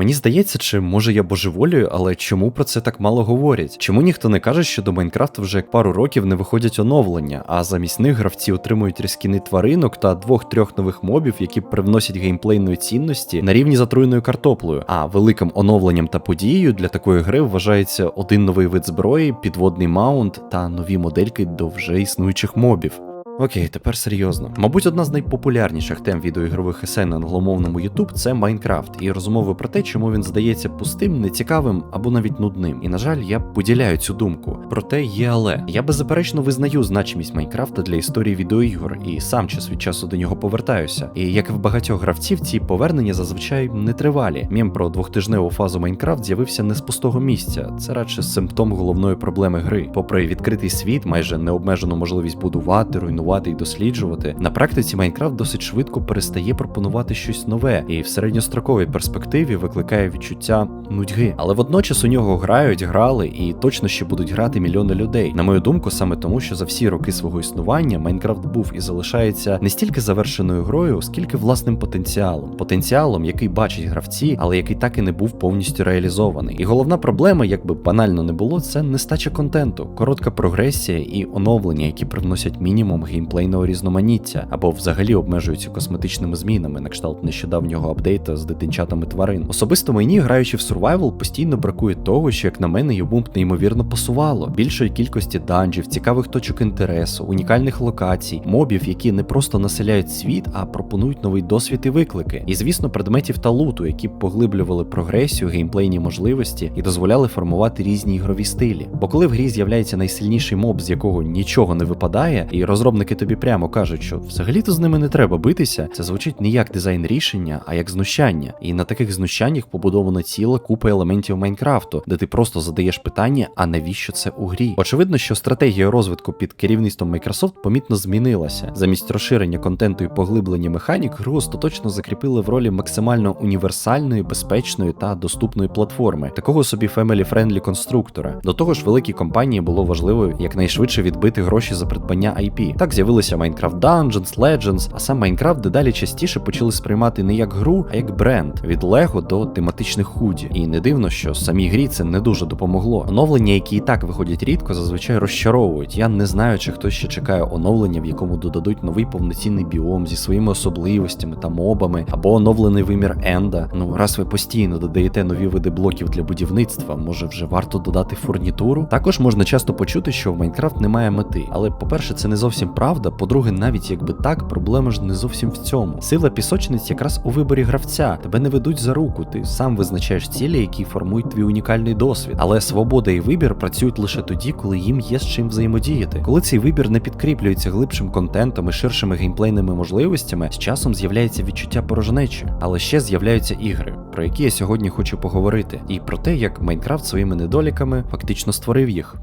Мені здається, чи може я божеволюю, але чому про це так мало говорять? Чому ніхто не каже, що до Майнкрафту вже як пару років не виходять оновлення, а замість них гравці отримують різкіни тваринок та двох-трьох нових мобів, які привносять геймплейної цінності на рівні з отруйною картоплею. А великим оновленням та подією для такої гри вважається один новий вид зброї, підводний маунт та нові модельки до вже існуючих мобів. Окей, тепер серйозно. Мабуть, одна з найпопулярніших тем відеоігрових есей на англомовному YouTube це Майнкрафт і розмови про те, чому він здається пустим, нецікавим або навіть нудним. І на жаль, я поділяю цю думку. Проте є але я беззаперечно визнаю значимість Майнкрафта для історії відеоігор і сам час від часу до нього повертаюся. І як і в багатьох гравців, ці повернення зазвичай нетривалі. Мєм про двохтижневу фазу Майнкрафт з'явився не з пустого місця. Це радше симптом головної проблеми гри. Попри відкритий світ, майже необмежену можливість будувати, руйнувати і досліджувати, на практиці Майнкрафт досить швидко перестає пропонувати щось нове і в середньостроковій перспективі викликає відчуття нудьги. Але водночас у нього грають, грали і точно ще будуть грати мільйони людей. На мою думку, саме тому, що за всі роки свого існування Майнкрафт був і залишається не стільки завершеною грою, скільки власним потенціалом. Потенціалом, який бачать гравці, але який так і не був повністю реалізований. І головна проблема, як би банально не було, це нестача контенту, коротка прогресія і оновлення, які привносять мінімум геймплейного різноманіття, або взагалі обмежуються косметичними змінами, на кшталт нещодавнього апдейта з дитинчатами тварин. Особисто мені, граючи в Survival, постійно бракує того, що як на мене йому б неймовірно пасувало. Більшої кількості данжів, цікавих точок інтересу, унікальних локацій, мобів, які не просто населяють світ, а пропонують новий досвід і виклики. І звісно, предметів та луту, які б поглиблювали прогресію, геймплейні можливості і дозволяли формувати різні ігрові стилі. Бо коли в грі з'являється найсильніший моб, з якого нічого не випадає, і розробники тобі прямо кажуть, що взагалі-то з ними не треба битися, це звучить не як дизайн рішення, а як знущання. І на таких знущаннях побудована ціла купа елементів Майнкрафту, де ти просто задаєш питання, а навіщо це у грі? Очевидно, що стратегія розвитку під керівництвом Microsoft помітно змінилася. Замість розширення контенту і поглиблення механік, гру остаточно закріпили в ролі максимально універсальної, безпечної та доступної платформи, такого собі family-friendly конструктора. До того ж, великій компанії було важливо якнайшвидше відбити гроші за придбання IP. Так з'явилися Minecraft Dungeons, Legends, а сам Майнкрафт дедалі частіше почали сприймати не як гру, а як бренд від Лего до тематичних худі. І не дивно, що самій грі це не дуже допомогло. Оновлення, які і так виходять рідко, зазвичай розчаровують. Я не знаю, чи хтось ще чекає оновлення, в якому додадуть новий повноцінний біом зі своїми особливостями та мобами, або оновлений вимір Енда. Ну раз ви постійно додаєте нові види блоків для будівництва, може вже варто додати фурнітуру. Також можна часто почути, що в Майнкрафт немає мети. Але по-перше, це не зовсім правда. По-друге, навіть якби так, проблема ж не зовсім в цьому. Сила пісочниць якраз у виборі гравця. Тебе не ведуть за руку, ти сам визначаєш цілі, які формують твій унікальний досвід. Але свобода і вибір працюють лише тоді, коли їм є з чим взаємодіяти. Коли цей вибір не підкріплюється глибшим контентом і ширшими геймплейними можливостями, з часом з'являється відчуття порожнечі. Але ще з'являються ігри, про які я сьогодні хочу поговорити, і про те, як Майнкрафт своїми недоліками фактично створив їх.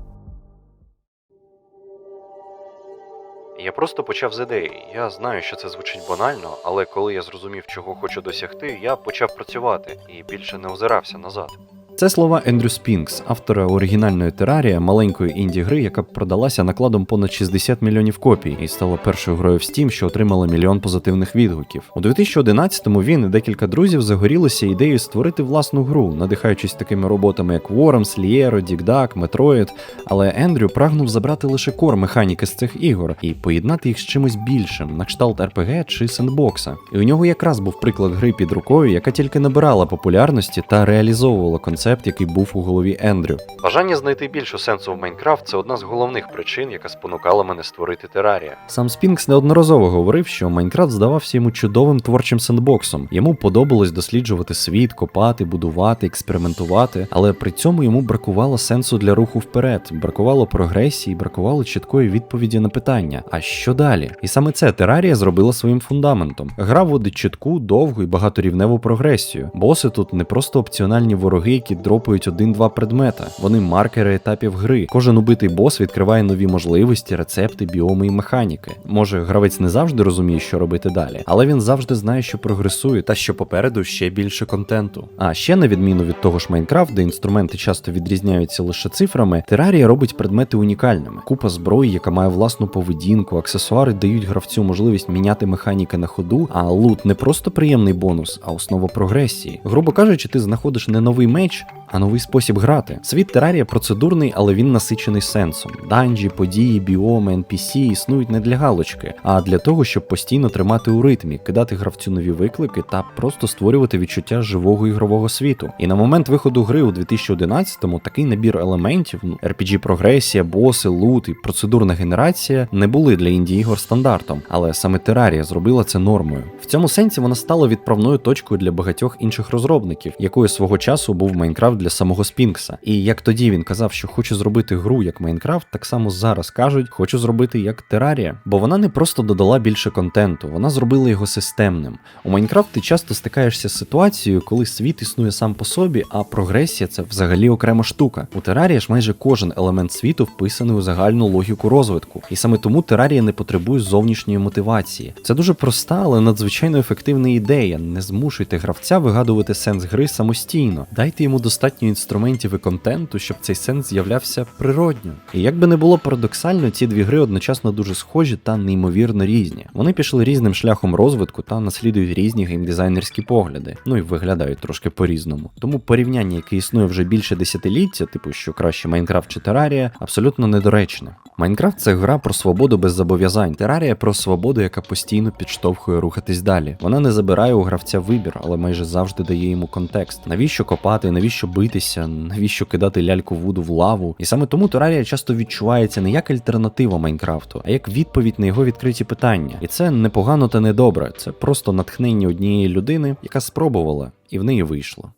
Я просто почав з ідеї. Я знаю, що це звучить банально, але коли я зрозумів, чого хочу досягти, я почав працювати і більше не озирався назад. Це слова Ендрю Спінкс, автора оригінальної терарія, маленької інді гри, яка продалася накладом понад 60 мільйонів копій і стала першою грою в Steam, що отримала мільйон позитивних відгуків. У 2011-му він і декілька друзів загорілися ідеєю створити власну гру, надихаючись такими роботами, як Worms, Liero, Дікдак, Metroid, але Ендрю прагнув забрати лише кор механіки з цих ігор і поєднати їх з чимось більшим, на кшталт RPG чи сендбокса. І у нього якраз був приклад гри під рукою, яка тільки набирала популярності та реалізовувала концепт, який був у голові Ендрю. Бажання знайти більше сенсу в Майнкрафт це одна з головних причин, яка спонукала мене створити терарія. Сам Спінкс неодноразово говорив, що Майнкрафт здавався йому чудовим творчим сендбоксом. Йому подобалось досліджувати світ, копати, будувати, експериментувати, але при цьому йому бракувало сенсу для руху вперед, бракувало прогресії, бракувало чіткої відповіді на питання. А що далі? І саме це терарія зробила своїм фундаментом. Гра вводить чітку, довгу і багаторівневу прогресію. Боси тут не просто опціональні вороги, які дропають один-два предмета. Вони маркери етапів гри. Кожен убитий бос відкриває нові можливості, рецепти, біоми і механіки. Може, гравець не завжди розуміє, що робити далі, але він завжди знає, що прогресує та що попереду ще більше контенту. А ще на відміну від того ж Майнкрафт, де інструменти часто відрізняються лише цифрами, терарія робить предмети унікальними. Купа зброї, яка має власну поведінку, аксесуари дають гравцю можливість міняти механіки на ходу, а лут не просто приємний бонус, а основа прогресії. Грубо кажучи, ти знаходиш не новий меч, а новий спосіб грати. Світ терарія процедурний, але він насичений сенсом. Данжі, події, біоми, NPC існують не для галочки, а для того, щоб постійно тримати у ритмі, кидати гравцю нові виклики та просто створювати відчуття живого ігрового світу. І на момент виходу гри у 2011-му такий набір елементів, ну, RPG прогресія, боси, лут і процедурна генерація не були для інді ігор стандартом, але саме терарія зробила це нормою. В цьому сенсі вона стала відправною точкою для багатьох інших розробників, якою свого часу був Майнкрафт для самого Спінкса. І як тоді він казав, що хоче зробити гру як Майнкрафт, так само зараз кажуть, хочу зробити як Терарія. Бо вона не просто додала більше контенту, вона зробила його системним. У Майнкрафт ти часто стикаєшся з ситуацією, коли світ існує сам по собі, а прогресія це взагалі окрема штука. У Терарія ж майже кожен елемент світу вписаний у загальну логіку розвитку. І саме тому Терарія не потребує зовнішньої мотивації. Це дуже проста, але надзвичайно ефективна ідея. Не змушуйте гравця вигадувати сенс гри самостійно. Дайте йому достатньо інструментів і контенту, щоб цей сенс з'являвся природньо. І як би не було парадоксально, ці дві гри одночасно дуже схожі та неймовірно різні. Вони пішли різним шляхом розвитку та наслідують різні геймдизайнерські погляди, ну і виглядають трошки по-різному. Тому порівняння, яке існує вже більше десятиліття, типу що краще Майнкрафт чи Терарія, абсолютно недоречне. Майнкрафт це гра про свободу без зобов'язань. Терарія про свободу, яка постійно підштовхує рухатись далі. Вона не забирає у гравця вибір, але майже завжди дає йому контекст. Навіщо копати, навіщо битися, навіщо кидати ляльку вуду в лаву? І саме тому Терарія часто відчувається не як альтернатива Майнкрафту, а як відповідь на його відкриті питання. І це непогано та не добре. Це просто натхнення однієї людини, яка спробувала, і в неї вийшло.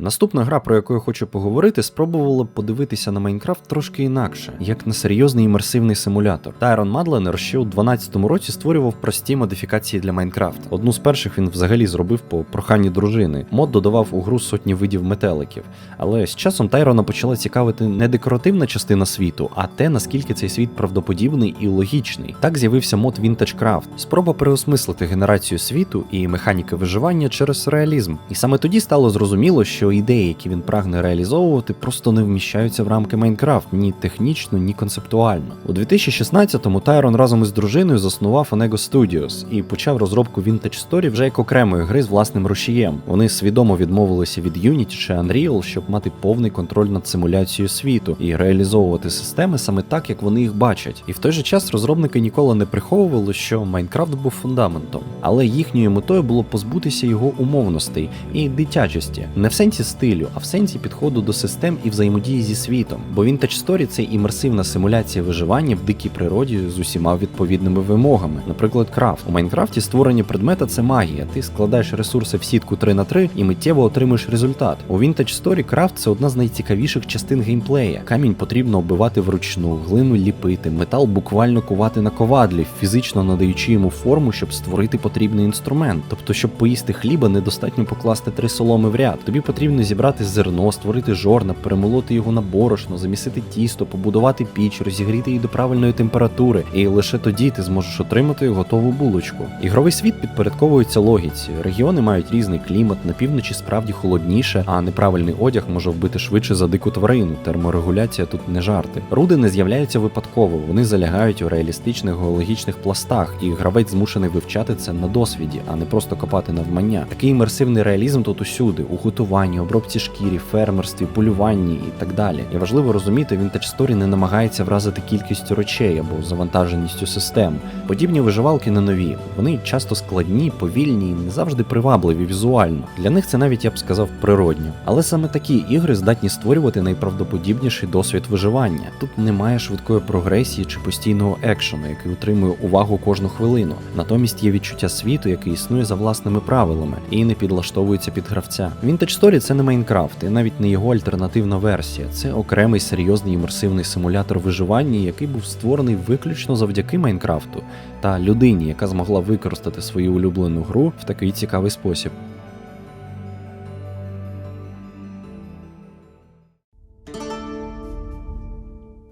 Наступна гра, про яку я хочу поговорити, спробувала подивитися на Майнкрафт трошки інакше, як на серйозний імерсивний симулятор. Тайрон Мадленер ще у 12-му році створював прості модифікації для Майнкрафт. Одну з перших він взагалі зробив по проханні дружини. Мод додавав у гру сотні видів метеликів. Але з часом Тайрона почала цікавити не декоративна частина світу, а те, наскільки цей світ правдоподібний і логічний. Так з'явився мод Vintage Craft, спроба переосмислити генерацію світу і механіки виживання через реалізм. І саме тоді стало зрозуміло, що ідеї, які він прагне реалізовувати, просто не вміщаються в рамки Майнкрафт ні технічно, ні концептуально. У 2016-му Тайрон разом із дружиною заснував Onego Studios і почав розробку Vintage Story вже як окремої гри з власним рушієм. Вони свідомо відмовилися від Unity чи Unreal, щоб мати повний контроль над симуляцією світу і реалізовувати системи саме так, як вони їх бачать. І в той же час розробники ніколи не приховували, що Майнкрафт був фундаментом, але їхньою метою було позбутися його умовностей і дитячості, не в сенсі стилю, а в сенсі підходу до систем і взаємодії зі світом. Бо Vintage Story – це імерсивна симуляція виживання в дикій природі з усіма відповідними вимогами. Наприклад, крафт. У Майнкрафті створення предмета це магія. Ти складаєш ресурси в сітку 3 на 3 і миттєво отримуєш результат. У Vintage Story крафт це одна з найцікавіших частин геймплея. Камінь потрібно оббивати вручну, глину ліпити, метал буквально кувати на ковадлі, фізично надаючи йому форму, щоб створити потрібний інструмент. Тобто, щоб поїсти хліба, недостатньо покласти три соломи в ряд. Тобі потрібно зібрати зерно, створити жорна, перемолоти його на борошно, замісити тісто, побудувати піч, розігріти її до правильної температури, і лише тоді ти зможеш отримати готову булочку. Ігровий світ підпорядковується логіці. Регіони мають різний клімат, на півночі справді холодніше, а неправильний одяг може вбити швидше за дику тварину. Терморегуляція тут не жарти. Руди не з'являються випадково, вони залягають у реалістичних геологічних пластах, і гравець змушений вивчати це на досвіді, а не просто копати навмання. Такий імерсивний реалізм тут усюди, у готуванні, обробці шкірі, фермерстві, полюванні і так далі. І важливо розуміти, Vintage Story не намагається вразити кількістю речей або завантаженістю систем. Подібні виживалки не нові. Вони часто складні, повільні і не завжди привабливі візуально. Для них це навіть я б сказав природньо. Але саме такі ігри здатні створювати найправдоподібніший досвід виживання. Тут немає швидкої прогресії чи постійного екшену, який утримує увагу кожну хвилину. Натомість є відчуття світу, який існує за власними правилами і не підлаштовується під гравця. Vintage Story це не Майнкрафт, і навіть не його альтернативна версія. Це окремий серйозний імерсивний симулятор виживання, який був створений виключно завдяки Майнкрафту та людині, яка змогла використати свою улюблену гру в такий цікавий спосіб.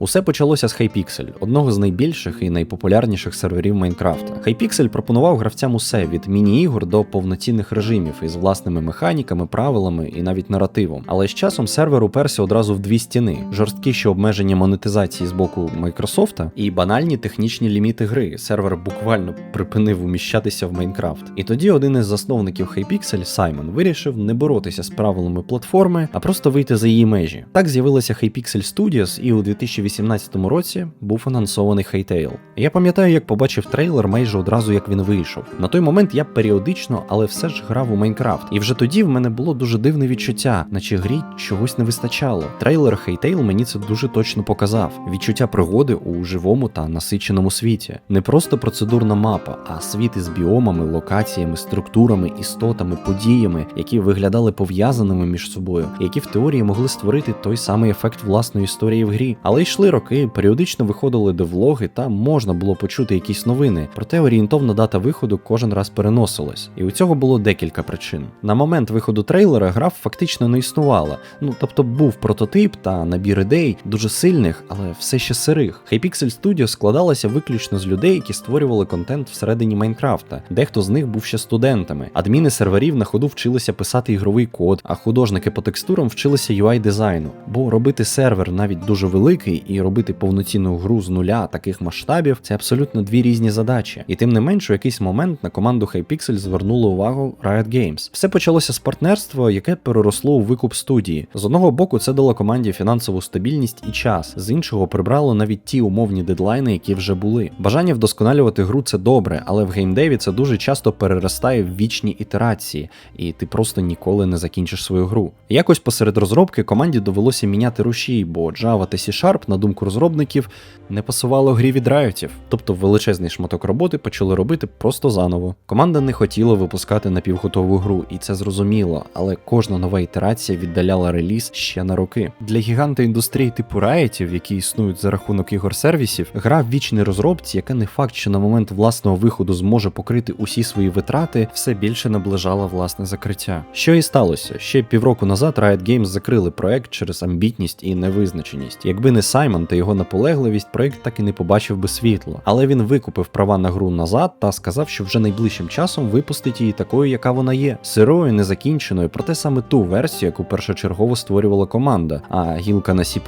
Усе почалося з Hypixel, одного з найбільших і найпопулярніших серверів Майнкрафта. Hypixel пропонував гравцям усе від міні-ігор до повноцінних режимів із власними механіками, правилами і навіть наративом. Але з часом сервер уперся одразу в дві стіни: жорсткіші обмеження монетизації з боку Майкрософта і банальні технічні ліміти гри. Сервер буквально припинив уміщатися в Майнкрафт. І тоді один із засновників Hypixel, Саймон, вирішив не боротися з правилами платформи, а просто вийти за її межі. Так з'явилася Hypixel Studios, і у 2018 році був анонсований Hytale. Я пам'ятаю, як побачив трейлер майже одразу, як він вийшов. На той момент я періодично, але все ж грав у Майнкрафт. І вже тоді в мене було дуже дивне відчуття, наче грі чогось не вистачало. Трейлер Hytale мені це дуже точно показав. Відчуття пригоди у живому та насиченому світі. Не просто процедурна мапа, а світ із біомами, локаціями, структурами, істотами, подіями, які виглядали пов'язаними між собою, які в теорії могли створити той самий ефект власної історії в грі. Але йшли роки, періодично виходили девлоги, та можна було почути якісь новини. Проте орієнтовна дата виходу кожен раз переносилась. І у цього було декілька причин. На момент виходу трейлера гра фактично не існувала. Ну тобто був прототип та набір ідей, дуже сильних, але все ще сирих. Hypixel Studio складалася виключно з людей, які створювали контент всередині Майнкрафта. Дехто з них був ще студентами. Адміни серверів на ходу вчилися писати ігровий код, а художники по текстурам вчилися UI дизайну. Бо робити сервер навіть дуже великий і робити повноцінну гру з нуля таких масштабів це абсолютно дві різні задачі. І тим не менш, у якийсь момент на команду Hypixel звернули увагу Riot Games. Все почалося з партнерства, яке переросло у викуп студії. З одного боку, це дало команді фінансову стабільність і час, з іншого прибрало навіть ті умовні дедлайни, які вже були. Бажання вдосконалювати гру це добре, але в геймдеві це дуже часто переростає в вічні ітерації, і ти просто ніколи не закінчиш свою гру. Якось посеред розробки команді довелося міняти рушій, бо Java та C-Sharp, на думку розробників, не пасувало грі від райотів. Тобто величезний шматок роботи почали робити просто заново. Команда не хотіла випускати напівготову гру, і це зрозуміло, але кожна нова ітерація віддаляла реліз ще на роки. Для гіганта індустрії типу райтів, які існують за рахунок ігор сервісів, гра в вічній розробці, яка не факт, що на момент власного виходу зможе покрити усі свої витрати, все більше наближала власне закриття. Що і сталося? Ще півроку назад Riot Games закрили проект через амбітність і невизначеність. Якби не Саймон та його наполегливість, проект так і не побачив би світло. Але він викупив права на гру назад та сказав, що вже найближчим часом випустить її такою, яка вона є, сирою, незакінченою, проте саме ту версію, яку першочергово створювала команда. А гілка на C++,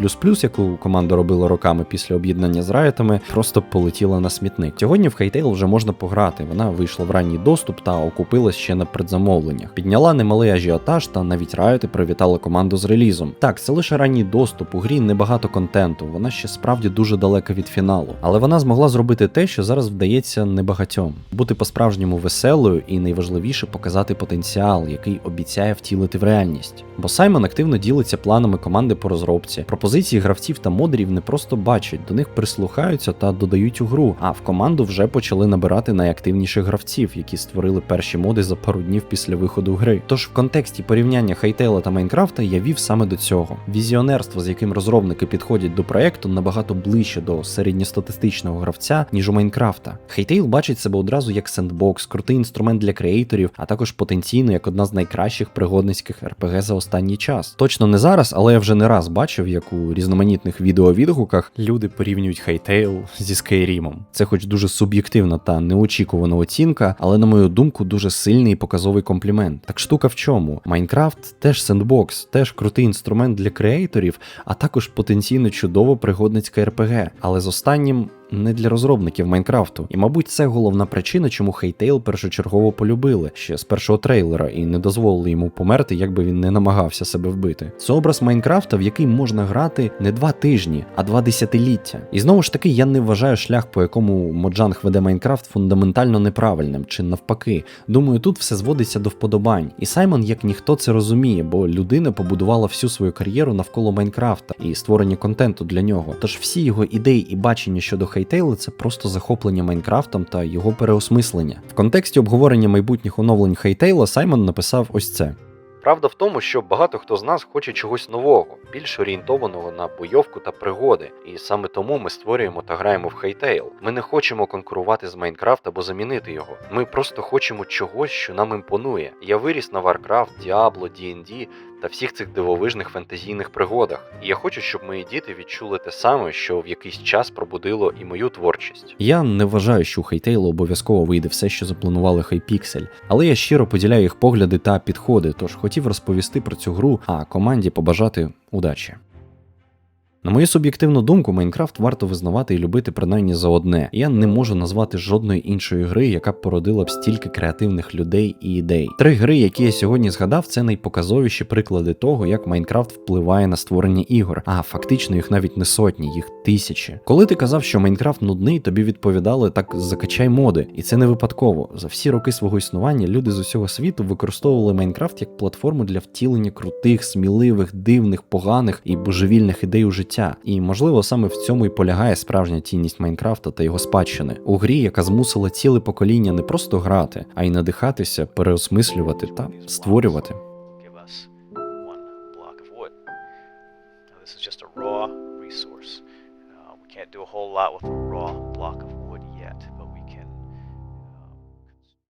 яку команда робила роками після об'єднання з райтами, просто полетіла на смітник. Сьогодні в Hytale вже можна пограти. Вона вийшла в ранній доступ та окупилась ще на предзамовленнях. Підняла немалий ажіотаж, та навіть райоти привітали команду з релізом. Так, це лише ранній доступ. У грі небагато контенту. Вона ще справді дуже далека від фіналу. Але вона змогла зробити те, що зараз вдається небагатьом: бути по-справжньому веселою і найважливіше показати потенціал, який обіцяє втілити в реальність. Бо Саймон активно ділиться планами команди по розробці. Пропозиції гравців та модерів не просто бачать, до них прислухаються та додають у гру. А в команду вже почали набирати найактивніших гравців, які створили перші моди за пару днів після виходу гри. Тож в контексті порівняння Хайтейла та Майнкрафта я вів саме до цього. Візіонерство, з яким розробники підходять до проекту, набагато ближче до середньостатистичного гравця, ніж у Майнкрафта. Хейтейл бачить себе одразу як сендбокс, крутий інструмент для креаторів, а також потенційно як одна з найкращих пригодницьких РПГ за останній час. Точно не зараз, але я вже не раз бачив, як у різноманітних відеовідгуках люди порівнюють Хейтейл зі Скайрімом. Це хоч дуже суб'єктивна та неочікувана оцінка, але на мою думку дуже сильний і показовий комплімент. Так штука в чому? Майнкрафт теж сендбокс, теж крутий інструмент для креаторів, а також потенційно чудово пригодницька РПГ. Але з останнім не для розробників Майнкрафту. І, мабуть, це головна причина, чому Хейтейл першочергово полюбили ще з першого трейлера і не дозволили йому померти, якби він не намагався себе вбити. Це образ Майнкрафта, в який можна грати не два тижні, а два десятиліття. І знову ж таки, я не вважаю шлях, по якому Моджанг веде Майнкрафт, фундаментально неправильним чи навпаки. Думаю, тут все зводиться до вподобань. І Саймон, як ніхто це розуміє, бо людина побудувала всю свою кар'єру навколо Майнкрафта і створення контенту для нього. Тож всі його ідеї і бачення щодо Хейтейла це просто захоплення Майнкрафтом та його переосмислення. В контексті обговорення майбутніх оновлень Хейтейла Саймон написав ось це. Правда в тому, що багато хто з нас хоче чогось нового, більш орієнтованого на бойовку та пригоди, і саме тому ми створюємо та граємо в Хейтейл. Ми не хочемо конкурувати з Майнкрафт або замінити його. Ми просто хочемо чогось, що нам імпонує. Я виріс на Warcraft, Diablo, D&D, та всіх цих дивовижних фентезійних пригодах. І я хочу, щоб мої діти відчули те саме, що в якийсь час пробудило і мою творчість. Я не вважаю, що у Хейтейлу обов'язково вийде все, що запланували Хайпіксель, але я щиро поділяю їх погляди та підходи, тож хотів розповісти про цю гру, а команді побажати удачі. На мою суб'єктивну думку, Майнкрафт варто визнавати і любити принаймні за одне. Я не можу назвати жодної іншої гри, яка б породила б стільки креативних людей і ідей. Три гри, які я сьогодні згадав, це найпоказовіші приклади того, як Майнкрафт впливає на створення ігор. А фактично їх навіть не сотні, їх тисячі. Коли ти казав, що Майнкрафт нудний, тобі відповідали так закачай моди, і це не випадково. За всі роки свого існування люди з усього світу використовували Майнкрафт як платформу для втілення крутих, сміливих, дивних, поганих і божевільних ідей у життя. І можливо саме в цьому і полягає справжня цінність Майнкрафта та його спадщини у грі, яка змусила ціле покоління не просто грати, а й надихатися, переосмислювати та створювати. Uh, can't do a whole lot with raw